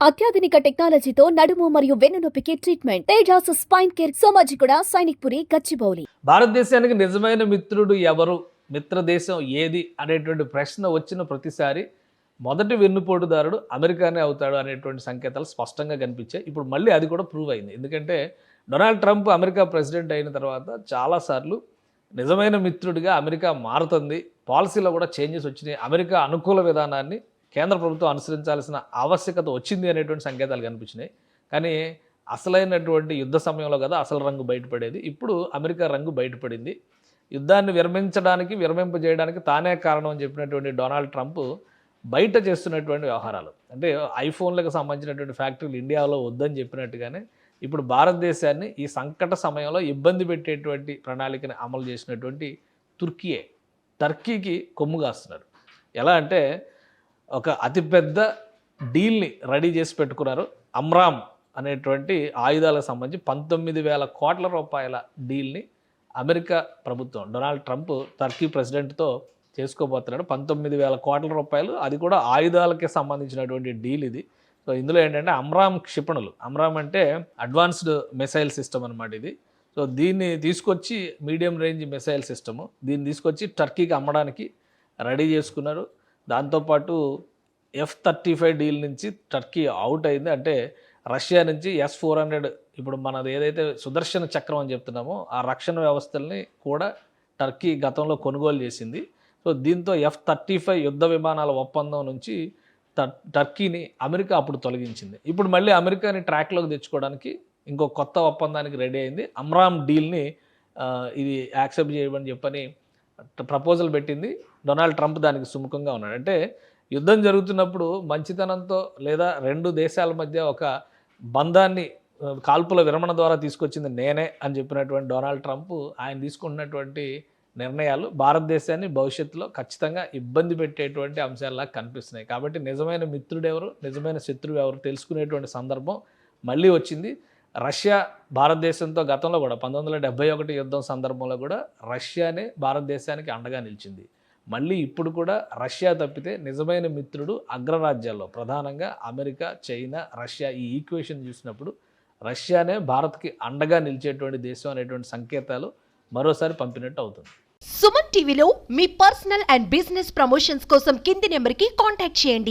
అత్యాధునిక టెక్నాలజీతో నడుము మరియు వెన్నునొప్పికి treatment Tejas spine care Somajiguda Sainikpuri Gachibowli. భారతదేశానికి నిజమైన మిత్రుడు ఎవరు? మిత్ర దేశం ఏది? అనేటువంటి ప్రశ్న వచ్చిన ప్రతిసారి మొదటి వెన్నుపోటుదారుడు అమెరికానే అవుతాడు అనేటువంటి సంకేతాలు స్పష్టంగా కనిపించాయి. ఇప్పుడు మళ్ళీ అది కూడా ప్రూవ్ అయింది. ఎందుకంటే డొనాల్డ్ ట్రంప్ అమెరికా ప్రెసిడెంట్ అయిన తర్వాత చాలాసార్లు నిజమైన మిత్రుడిగా అమెరికా మారుతుంది. పాలసీలో కూడా చేంజెస్ వచ్చినాయి. అమెరికా అనుకూల విధానాన్ని కేంద్ర ప్రభుత్వం అనుసరించాల్సిన ఆవశ్యకత వచ్చింది అనేటువంటి సంకేతాలు కనిపించినాయి. కానీ అసలైనటువంటి యుద్ధ సమయంలో కదా అసలు రంగు బయటపడేది. ఇప్పుడు అమెరికా రంగు బయటపడింది. యుద్ధాన్ని విరమించడానికి విరమింపజేయడానికి తానే కారణం అని చెప్పినటువంటి డొనాల్డ్ ట్రంప్ బయట చేస్తున్నటువంటి వ్యవహారాలు. అంటే ఐఫోన్లకు సంబంధించినటువంటి ఫ్యాక్టరీలు ఇండియాలో వద్దని చెప్పినట్టుగానే ఇప్పుడు భారతదేశాన్ని ఈ సంకట సమయంలో ఇబ్బంది పెట్టేటువంటి ప్రణాళికని అమలు చేసినటువంటి తుర్కీయే. టర్కీకి కొమ్ము కాస్తున్నారు. ఎలా అంటే ఒక అతిపెద్ద డీల్ని రెడీ చేసి పెట్టుకున్నారు. అమ్రామ్ అనేటువంటి ఆయుధాలకు సంబంధించి పంతొమ్మిది వేల కోట్ల రూపాయల డీల్ని అమెరికా ప్రభుత్వం డొనాల్డ్ ట్రంప్ టర్కీ ప్రెసిడెంట్తో చేసుకోబోతున్నాడు. పంతొమ్మిది వేల కోట్ల రూపాయలు అది కూడా ఆయుధాలకి సంబంధించినటువంటి డీల్ ఇది. సో ఇందులో ఏంటంటే అమ్రామ్ క్షిపణులు. అమ్రామ్ అంటే అడ్వాన్స్డ్ మిసైల్ సిస్టమ్ అనమాట ఇది. సో దీన్ని తీసుకొచ్చి మీడియం రేంజ్ మిసైల్ సిస్టము దీన్ని తీసుకొచ్చి టర్కీకి అమ్మడానికి రెడీ చేసుకున్నారు. దాంతోపాటు ఎఫ్ థర్టీ ఫైవ్ డీల్ నుంచి టర్కీ అవుట్ అయింది. అంటే రష్యా నుంచి ఎస్ ఫోర్ హండ్రెడ్ ఇప్పుడు మనది ఏదైతే సుదర్శన చక్రం అని చెప్తున్నామో ఆ రక్షణ వ్యవస్థల్ని కూడా టర్కీ గతంలో కొనుగోలు చేసింది. సో దీంతో ఎఫ్ థర్టీ ఫైవ్ యుద్ధ విమానాల ఒప్పందం నుంచి టర్- టర్కీని అమెరికా అప్పుడు తొలగించింది. ఇప్పుడు మళ్ళీ అమెరికాని ట్రాక్లోకి తెచ్చుకోవడానికి ఇంకో కొత్త ఒప్పందానికి రెడీ అయింది. అమ్రామ్ డీల్ని ఇది యాక్సెప్ట్ చేయమని చెప్పని ప్రపోజల్ పెట్టింది. డొనాల్డ్ ట్రంప్ దానికి సుముఖంగా ఉన్నాడు. అంటే యుద్ధం జరుగుతున్నప్పుడు మంచితనంతో లేదా రెండు దేశాల మధ్య ఒక బంధాన్ని కాల్పుల విరమణ ద్వారా తీసుకొచ్చింది నేనే అని చెప్పినటువంటి డొనాల్డ్ ట్రంప్ ఆయన తీసుకున్నటువంటి నిర్ణయాలు భారతదేశాన్ని భవిష్యత్తులో ఖచ్చితంగా ఇబ్బంది పెట్టేటువంటి అంశాల్లా కనిపిస్తున్నాయి. కాబట్టి నిజమైన మిత్రుడు ఎవరు నిజమైన శత్రువు ఎవరు తెలుసుకునేటువంటి సందర్భం మళ్ళీ వచ్చింది. రష్యా భారతదేశంతో గతంలో కూడా పంతొమ్మిది వందల డెబ్బై ఒకటి యుద్ధం సందర్భంలో కూడా రష్యానే భారతదేశానికి అండగా నిలిచింది. మళ్ళీ ఇప్పుడు కూడా రష్యా తప్పితే నిజమైన మిత్రుడు అగ్రరాజ్యాల్లో ప్రధానంగా అమెరికా చైనా రష్యా ఈ ఈక్వేషన్ చూసినప్పుడు రష్యానే భారత్కి అండగా నిలిచేటువంటి దేశం అనేటువంటి సంకేతాలు మరోసారి పంపినట్టు అవుతుంది. సుమన్ టీవీలో మీ పర్సనల్ అండ్ బిజినెస్ ప్రమోషన్స్ కోసం కింది నెంబర్కి కాంటాక్ట్ చేయండి.